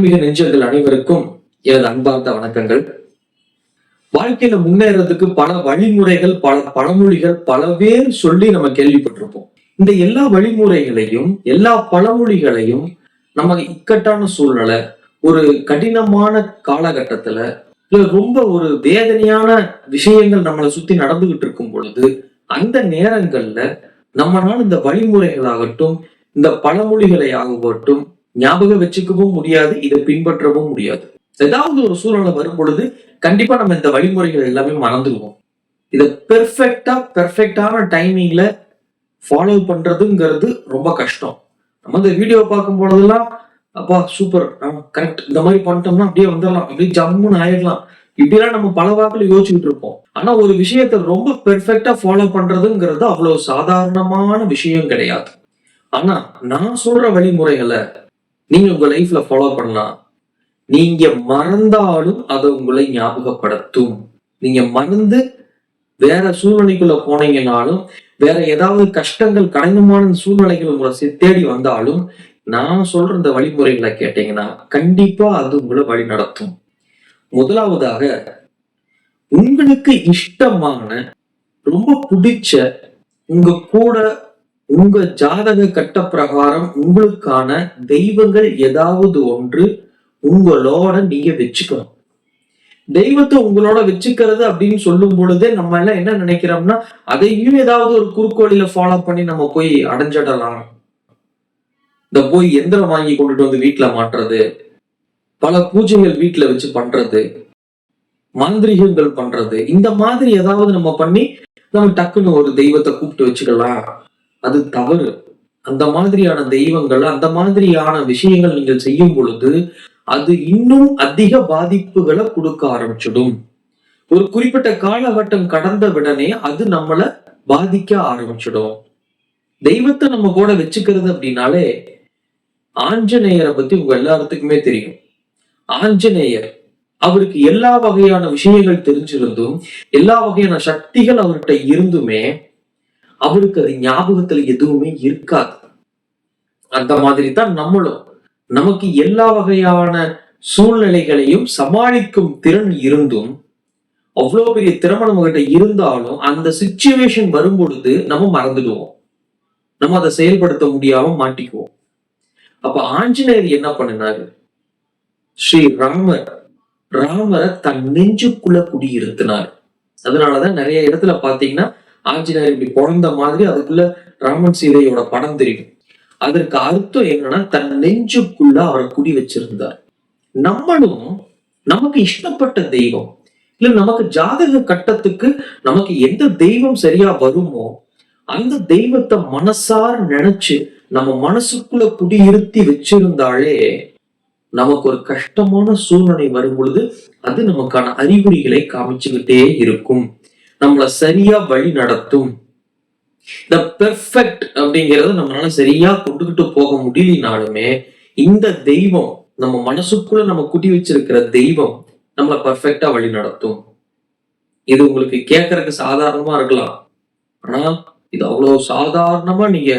ஆன்மீக நெஞ்சங்கள் அனைவருக்கும் எனது அன்பார்ந்த வணக்கங்கள். வாழ்க்கையில முன்னேறதுக்கு பல வழிமுறைகள் பல பழமொழிகள் பல பேர் சொல்லி நம்ம கேள்விப்பட்டிருப்போம். இந்த எல்லா வழிமுறைகளையும் எல்லா பழமொழிகளையும் நம்ம இக்கட்டான சூழ்நிலை ஒரு கடினமான காலகட்டத்துல இல்ல ரொம்ப ஒரு வேதனையான விஷயங்கள் நம்மளை சுத்தி நடந்துகிட்டு இருக்கும் பொழுது அந்த நேரங்கள்ல நம்மளால இந்த வழிமுறைகளாகட்டும் இந்த பழமொழிகளை ஆகட்டும் ஞாபகம் வச்சுக்கவும் முடியாது இதை பின்பற்றவும் முடியாது. ஏதாவது ஒரு சூழ்நிலை வரும் பொழுது கண்டிப்பா நம்ம இந்த வழிமுறைகள் எல்லாமே மறந்துடுவோம். இதை பெர்ஃபெக்டா பெர்ஃபெக்டான டைமிங்ல ஃபாலோ பண்றதுங்கிறது ரொம்ப கஷ்டம். நம்ம இந்த வீடியோ பார்க்கும் பொழுதெல்லாம் அப்பா சூப்பர் கரெக்ட் இந்த மாதிரி பண்ணிட்டோம்னா அப்படியே வந்துடலாம் அப்படியே ஜம்முன்னு ஆயிடலாம். இப்படிலாம் நம்ம பல வாக்கில் யோசிச்சுட்டு இருப்போம். ஆனா ஒரு விஷயத்த ரொம்ப பெர்ஃபெக்டா ஃபாலோ பண்றதுங்கிறது அவ்வளவு சாதாரணமான விஷயம் கிடையாது. ஆனா நான் சொல்ற வழிமுறைகளை நீங்க உங்க லைஃப்ல ஃபாலோ பண்ணலாம் நீங்க மறந்தாலும் அதை உங்களை ஞாபகப்படுத்தும். நீங்க மறந்து வேற சூழ்நிலைக்குள்ள போனீங்கனாலும் வேற ஏதாவது கஷ்டங்கள் கடினமான சூழ்நிலைகள் உங்களை தேடி வந்தாலும் நான் சொல்ற இந்த வழிமுறைகளை கேட்டீங்கன்னா கண்டிப்பா அது உங்களை வழி நடத்தும். முதலாவதாக உங்களுக்கு இஷ்டமான ரொம்ப பிடிச்ச உங்க கூட உங்க ஜாதக கட்ட பிரகாரம் உங்களுக்கான தெய்வங்கள் ஏதாவது ஒன்று உங்களோட நீங்க வச்சுக்கணும். தெய்வத்தை உங்களோட வச்சுக்கிறது அப்படின்னு சொல்லும் பொழுதே நம்ம எல்லாம் என்ன நினைக்கிறோம்னா அதையும் ஏதாவது ஒரு குறுக்கோளில ஃபாலோ பண்ணி நம்ம போய் அடைஞ்சிடலாம். இந்த போய் எந்திரம் வாங்கி கொண்டுட்டு வந்து வீட்டுல மாட்டுறது பல பூஜைகள் வீட்டுல வச்சு பண்றது மாந்திரிகங்கள் பண்றது இந்த மாதிரி ஏதாவது நம்ம பண்ணி நம்ம டக்குன்னு ஒரு தெய்வத்தை கூப்பிட்டு வச்சுக்கலாம். அது தவறு. அந்த மாதிரியான தெய்வங்கள் அந்த மாதிரியான விஷயங்கள் நீங்கள் செய்யும் பொழுது அது இன்னும் அதிக பாதிப்புகளை கொடுக்க ஆரம்பிச்சிடும். ஒரு குறிப்பிட்ட காலகட்டம் கடந்த உடனே அது நம்மளை பாதிக்க ஆரம்பிச்சிடும். தெய்வத்தை நம்ம கூட வச்சுக்கிறது அப்படின்னாலே ஆஞ்சநேயரை பத்தி உங்க எல்லாத்துக்குமே தெரியும். ஆஞ்சநேயர் அவருக்கு எல்லா வகையான விஷயங்கள் தெரிஞ்சிருந்தும் எல்லா வகையான சக்திகள் அவர்கிட்ட இருந்துமே அவருக்கு அது ஞாபகத்துல எதுவுமே இருக்காது. அந்த மாதிரி தான் நம்மளும். நமக்கு எல்லா வகையான சூழ்நிலைகளையும் சமாளிக்கும் திறன் இருந்தும் அவ்வளவு பெரிய திறமை நம்ம கிட்ட இருந்தாலும் அந்த சுச்சுவேஷன் வரும் பொழுது நம்ம மறந்துடுவோம். நம்ம அதை செயல்படுத்த முடியாம மாட்டிக்குவோம். அப்ப ஆஞ்சநேயர் என்ன பண்ணினாரு? ஸ்ரீ ராமர் ராமரை தன் நெஞ்சுக்குள்ள குடியிருத்தினார். அதனாலதான் நிறைய இடத்துல பாத்தீங்கன்னா ஆஞ்சநேயர் இப்படி பிறந்த மாதிரி அதுக்குள்ள ராமன் சீதையோட படம் தெரியும். அதற்கு அர்த்தம் என்னன்னா தன் நெஞ்சுக்குள்ள அவரை குடி வச்சிருந்தார். நம்மளும் நமக்கு இஷ்டப்பட்ட தெய்வம். இல்ல நமக்கு ஜாதக கட்டத்துக்கு நமக்கு எந்த தெய்வம் சரியா வருமோ அந்த தெய்வத்தை மனசார நினைச்சு நம்ம மனசுக்குள்ள குடியிருத்தி வச்சிருந்தாலே நமக்கு ஒரு கஷ்டமான சூழ்நிலை வரும் பொழுது அது நமக்கான அறிகுறிகளை காமிச்சுக்கிட்டே இருக்கும். நம்மளை சரியா வழி நடத்தும். இந்த பெர்ஃபெக்ட் அப்படிங்கிறத நம்மளால சரியா கொண்டுகிட்டு போக முடியலனாலுமே இந்த தெய்வம் நம்ம மனசுக்குள்ள நம்ம குட்டி வச்சிருக்கிற தெய்வம் நம்மளை பர்ஃபெக்டா வழி நடத்தும். இது உங்களுக்கு கேட்கறதுக்கு சாதாரணமா இருக்கலாம். ஆனா இது அவ்வளவு சாதாரணமா நீங்க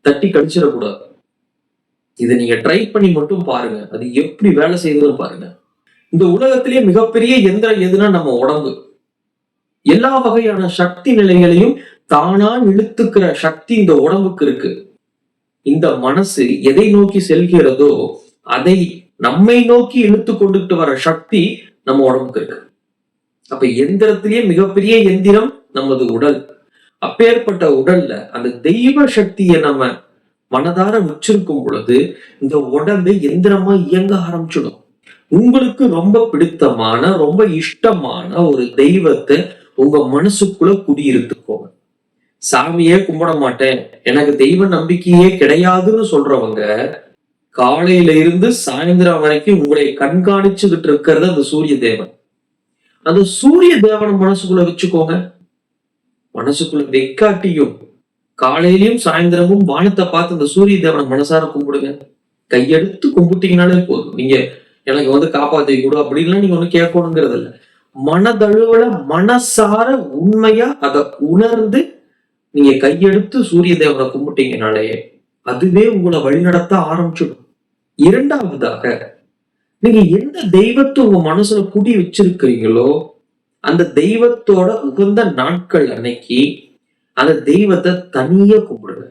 தட்டி கடிச்சிடக்கூடாது இதை நீங்க ட்ரை பண்ணி மட்டும் பாருங்க. அது எப்படி வேலை செய்யுதுன்னு பாருங்க. இந்த உலகத்திலேயே மிகப்பெரிய எந்திரம் எதுனா நம்ம உடம்பு. எல்லா வகையான சக்தி நிலைகளையும் தானா இழுத்துக்கிற சக்தி இந்த உடம்புக்கு இருக்கு. இந்த மனசு எதை நோக்கி செல்கிறதோ அதை நம்மை நோக்கி இழுத்து கொண்டுட்டு வர சக்தி நம்ம உடம்புக்கு இருக்கு. அப்ப எந்திரத்திலேயே மிகப்பெரிய எந்திரம் நமது உடல். அப்பேற்பட்ட உடல்ல அந்த தெய்வ சக்தியை நம்ம மனதார வச்சிருக்கும் பொழுது இந்த உடம்பு எந்திரமா இயங்க ஆரம்பிச்சிடும். உங்களுக்கு ரொம்ப பிடித்தமான ரொம்ப இஷ்டமான ஒரு தெய்வத்தை உங்க மனசுக்குள்ள குடியிருத்துக்கோங்க. சாமியே கும்பிட மாட்டேன். எனக்கு தெய்வ நம்பிக்கையே கிடையாதுன்னு சொல்றவங்க காலையில இருந்து சாயந்தரம் வரைக்கும் உங்களை கண்காணிச்சுக்கிட்டு இருக்கிறது அந்த சூரிய தேவன். அந்த சூரிய தேவனை மனசுக்குள்ள வச்சுக்கோங்க. மனசுக்குள்ள வெக்காட்டியும் காலையிலயும் சாயந்தரமும் வானத்தை பார்த்து அந்த சூரிய தேவனை மனசார கும்பிடுங்க. கையெடுத்து கும்பிட்டீங்கனாலே போதும். நீங்க எனக்கு வந்து காப்பாத்தி கூட அப்படின்லாம் நீங்க ஒண்ணு கேட்கணுங்கிறது இல்லை மனதழுவல மனசார உண்மையா அதை உணர்ந்து நீங்க கையெடுத்து சூரிய தேவனை கும்பிட்டீங்கனாலே அதுவே உங்களை வழிநடத்த ஆரம்பிச்சிடும். இரண்டாவதாக நீங்க எந்த தெய்வத்தை உங்க மனசுல குடி வச்சிருக்கிறீங்களோ அந்த தெய்வத்தோட உகந்த நாட்கள் அன்னைக்கு அந்த தெய்வத்தை தனியா கும்பிடுங்க.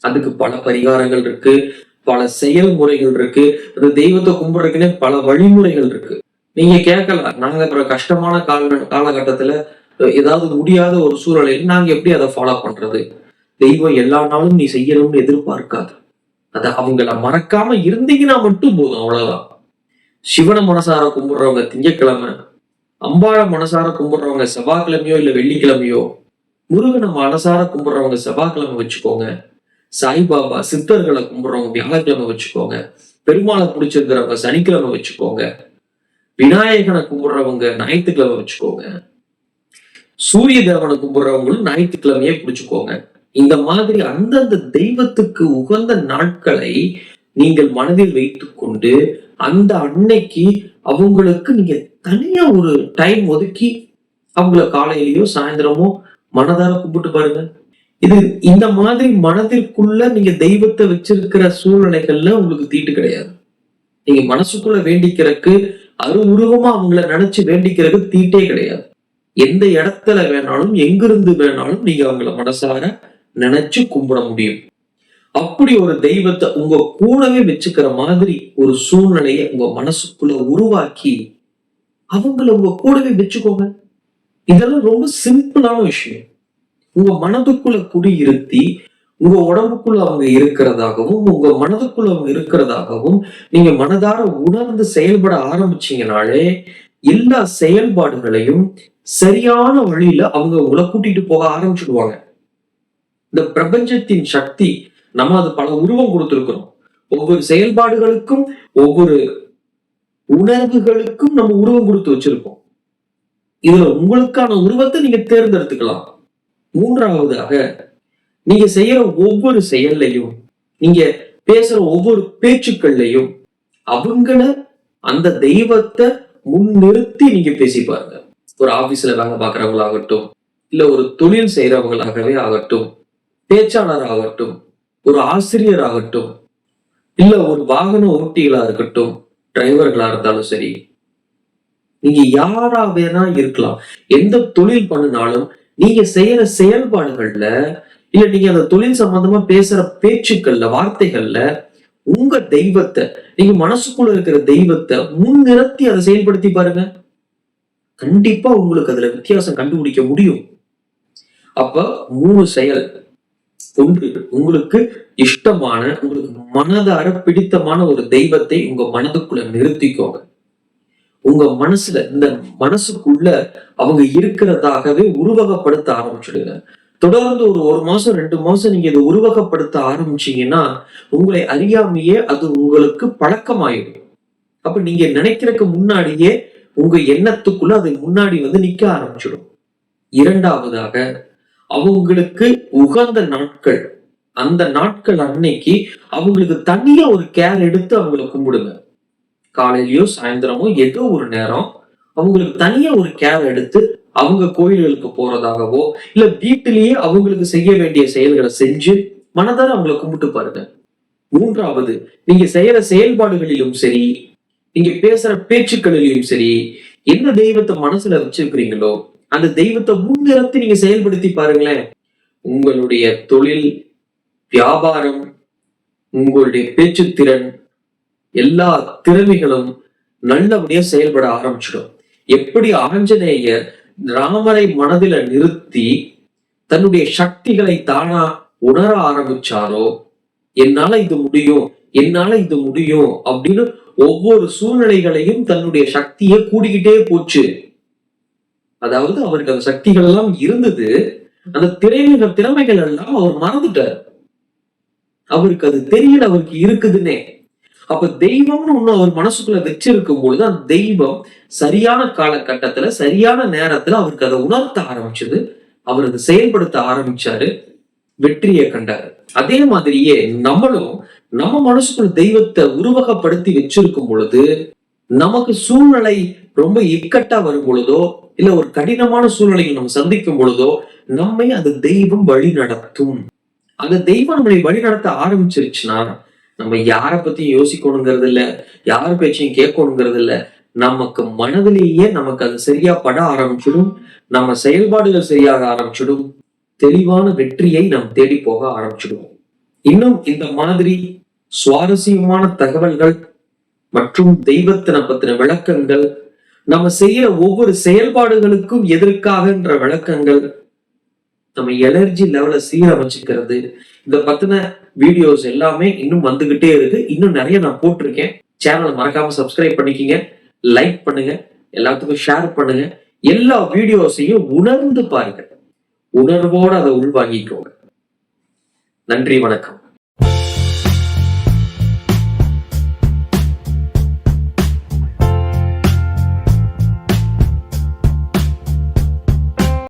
அதுக்கு பல பரிகாரங்கள் இருக்கு பல செயல்முறைகள் இருக்கு அந்த தெய்வத்தை கும்பிடுறதுக்குன்னே பல வழிமுறைகள் இருக்கு. நீங்க கேட்கலாம் நாங்க அப்புறம் கஷ்டமான கால காலகட்டத்துல ஏதாவது முடியாத ஒரு சூழலில் நாங்க எப்படி அதை ஃபாலோ பண்றது? தெய்வம் எல்லா நாளும் நீ செய்யணும்னு எதிர்பார்க்காது. அத அவங்கள மறக்காம இருந்தீங்கன்னா மட்டும் போதும் அவ்வளவுதான். சிவனை மனசார கும்பிடுறவங்க திங்கக்கிழமை அம்பாள மனசார கும்பிடுறவங்க செவ்வாய்க்கிழமையோ இல்ல வெள்ளிக்கிழமையோ முருகனை மனசார கும்பிடுறவங்க செவ்வாய்க்கிழமை வச்சுக்கோங்க. சாய்பாபா சித்தர்களை கும்பிடுறவங்க வியாழக்கிழமை வச்சுக்கோங்க. பெருமாளை பிடிச்சிருக்கிறவங்க சனிக்கிழமை வச்சுக்கோங்க. விநாயகனை கும்பிடுறவங்க ஞாயிற்றுக்கிழமை வச்சுக்கோங்க. சூரிய தேவனை கும்பிடுறவங்களும் ஞாயிற்றுக்கிழமையே பிடிச்சுக்கோங்க இந்த மாதிரி அந்தந்த தெய்வத்துக்கு உகந்த நாட்களை நீங்கள் மனதில் வைத்துக்கொண்டு அந்த அன்னைக்கு அவங்களுக்கு நீங்க தனியா ஒரு டைம் ஒதுக்கி அவங்கள காலையிலயோ சாயந்தரமோ மனதார கும்பிட்டு பாருங்க. இது இந்த மாதிரி மனதிற்குள்ள நீங்க தெய்வத்தை வச்சிருக்கிற சூழ்நிலைகள்ல உங்களுக்கு தீட்டு கிடையாது. நீங்க மனசுக்குள்ள வேண்டிக்கிறதுக்கு அரு உருவமா அவங்கள நினைச்சு வேண்டிக்கிறதுக்கு தீட்டே கிடையாது. எந்த இடத்துல வேணாலும் எங்கிருந்து வேணாலும் நீங்க அவங்கள மனசார நினைச்சு கும்பிட முடியும். அப்படி ஒரு தெய்வத்தை உங்க கூடவே வச்சுக்கிற மாதிரி ஒரு சூழ்நிலையை உங்க மனசுக்குள்ள உருவாக்கி அவங்கள உங்க கூடவே வச்சுக்கோங்க. இதெல்லாம் ரொம்ப சிம்பிளான விஷயம். உங்க மனதுக்குள்ள குடியிருத்தி உங்க உடம்புக்குள்ள அவங்க இருக்கிறதாகவும் உங்க மனதுக்குள்ள அவங்க இருக்கிறதாகவும் நீங்க மனதார உணர்ந்து செயல்பட ஆரம்பிச்சீங்கனாலே எல்லா செயல்பாடுகளையும் சரியான வழியில அவங்க உங்களை கூட்டிட்டு போக ஆரம்பிச்சிடுவாங்க. இந்த பிரபஞ்சத்தின் சக்தி நம்ம அது பல உருவம் கொடுத்துருக்கிறோம். ஒவ்வொரு செயல்பாடுகளுக்கும் ஒவ்வொரு உணர்வுகளுக்கும் நம்ம உருவம் கொடுத்து வச்சிருக்கோம் இதுல உங்களுக்கான உருவத்தை நீங்க தேர்ந்தெடுத்துக்கலாம். மூன்றாவதாக நீங்க செய்யற ஒவ்வொரு செயல்லையும் நீங்க பேசுற ஒவ்வொரு பேச்சுக்கள்லையும் அவங்கள அந்த தெய்வத்தை முன்னிறுத்தி நீங்க பேசி பாருங்க. ஒரு ஆபீஸ்ல வேலை பார்க்கறவங்களாகட்டும் இல்ல ஒரு தொழில் செய்யறவங்களாகவே ஆகட்டும் பேச்சாளர் ஆகட்டும் ஒரு ஆசிரியர் ஆகட்டும் இல்ல ஒரு வாகன ஓட்டிகளா இருக்கட்டும் டிரைவர்களா இருந்தாலும் சரி நீங்க யாரா வேணா இருக்கலாம். எந்த தொழில் பண்ணினாலும் நீங்க செய்யற செயல்பாடுகள்ல இல்ல நீங்க அந்த தொழில் சம்பந்தமா பேசுற பேச்சுக்கள்ல வார்த்தைகள்ல உங்க தெய்வத்தை நீங்க மனசுக்குள்ள இருக்கிற தெய்வத்தை முன்னிறுத்தி அதை செயல்படுத்தி பாருங்க. கண்டிப்பா உங்களுக்கு அதுல வித்தியாசம் கண்டுபிடிக்க முடியும். அப்ப மூணு செயல். ஒன்று உங்களுக்கு இஷ்டமான உங்களுக்கு மனதார பிடித்தமான ஒரு தெய்வத்தை உங்க மனதுக்குள்ள நிறுத்திக்கோங்க. உங்க மனசுல இந்த மனசுக்குள்ள அவங்க இருக்கிறதாகவே உருவகப்படுத்த ஆரம்பிச்சிடுங்க. தொடர்ந்து ஒரு ஒரு மாசம் ரெண்டு மாசம் நீங்க இதை உருவகப்படுத்த ஆரம்பிச்சீங்கன்னா உங்களை அறியாமையே அது உங்களுக்கு பழக்கமாயிடும். அப்ப நீங்க நினைக்கிறதுக்கு முன்னாடியே உங்க எண்ணத்துக்குள்ள அது முன்னாடி வந்து நிக்க ஆரம்பிச்சிடும். இரண்டாவதாக அவங்களுக்கு உகந்த நாட்கள் அந்த நாட்கள் அன்னைக்கு அவங்களுக்கு தனியா ஒரு கேர் எடுத்து அவங்கள கும்பிடுங்க. காலையிலயோ சாயந்தரமோ ஏதோ ஒரு நேரம் அவங்களுக்கு தனியா ஒரு கேர் எடுத்து அவங்க கோயில்களுக்கு போறதாகவோ இல்ல வீட்டிலேயே அவங்களுக்கு செய்ய வேண்டிய செயல்களை செஞ்சு மனதார அவங்கள கும்பிட்டு பாருங்க. மூன்றாவது நீங்க செய்யற செயல்பாடுகளிலும் சரி நீங்க பேசுற பேச்சுக்களிலும் சரி என்ன தெய்வத்தை மனசுல வச்சிருக்கிறீங்களோ அந்த தெய்வத்தை முன்னிறுத்தி நீங்க செயல்படுத்தி பாருங்களேன். உங்களுடைய தொழில் வியாபாரம் உங்களுடைய பேச்சுத்திறன் எல்லா திறமைகளும் நல்லபடியா செயல்பட ஆரம்பிச்சிடும். எப்படி ஆஞ்சநேயர் ராமரை மனதில நிறுத்தி தன்னுடைய சக்திகளை தானா உணர ஆரம்பிச்சாரோ என்னால இது முடியும் என்னால இது முடியும் அப்படின்னு ஒவ்வொரு சூழ்நிலைகளையும் தன்னுடைய சக்தியை கூடிக்கிட்டே போச்சு. அதாவது அவருக்கு அந்த சக்திகள் எல்லாம் இருந்தது அந்த திறமைகள் திறமைகள் எல்லாம் அவர் மறந்துட்டார். அவருக்கு அது தெரியல அவருக்கு இருக்குதுன்னே. அப்ப தெய்வம்னு ஒண்ணு அவர் மனசுக்குள்ள வச்சிருக்கும் பொழுது அந்த தெய்வம் சரியான காலகட்டத்துல சரியான நேரத்துல அவருக்கு அதை உணர்த்த ஆரம்பிச்சது. அவர் அதை செயல்படுத்த ஆரம்பிச்சாரு. வெற்றியை கண்டாரு. அதே மாதிரியே நம்மளும் நம்ம மனசுக்குள்ள தெய்வத்தை உருவகப்படுத்தி வச்சிருக்கும் பொழுது நமக்கு சூழ்நிலை ரொம்ப இக்கட்டா வரும் பொழுதோ இல்ல ஒரு கடினமான சூழ்நிலையை நம்ம சந்திக்கும் பொழுதோ நம்மை அந்த தெய்வம் வழி நடத்தும் அந்த தெய்வம் நம்மளை வழி நடத்த ஆரம்பிச்சிருச்சுன்னா நம்ம யாரை பத்தியும் யோசிக்கணுங்கிறது இல்ல யார் பேச்சையும் கேட்கணுங்கிறது இல்ல நமக்கு மனதிலேயே நமக்கு அது சரியா பட ஆரம்பிச்சிடும் நம்ம செயல்பாடுகள் சரியாக ஆரம்பிச்சிடும் தெளிவான வெற்றியை நாம் தேடி போக ஆரம்பிச்சிடுவோம். இன்னும் இந்த மாதிரி சுவாரஸ்யமான தகவல்கள் மற்றும் தெய்வத்தின பத்தின விளக்கங்கள் நம்ம செய்யற ஒவ்வொரு செயல்பாடுகளுக்கும் எதற்காகன்ற விளக்கங்கள் நம்ம எனர்ஜி லெவலை சீரமைச்சுக்கிறது இதை பத்தின வீடியோஸ் எல்லாமே இன்னும் வந்துகிட்டே இருக்கு. இன்னும் நிறைய நான் போட்டிருக்கேன். சேனலை மறக்காம சப்ஸ்கிரைப் பண்ணிக்கிங்க. லைக் பண்ணுங்க. எல்லாத்துக்கும் ஷேர் பண்ணுங்க. எல்லா வீடியோஸையும் உணர்ந்து பாருங்க. உணர்வோடு அதை உள்வாங்கிக்கோங்க. நன்றி வணக்கம்.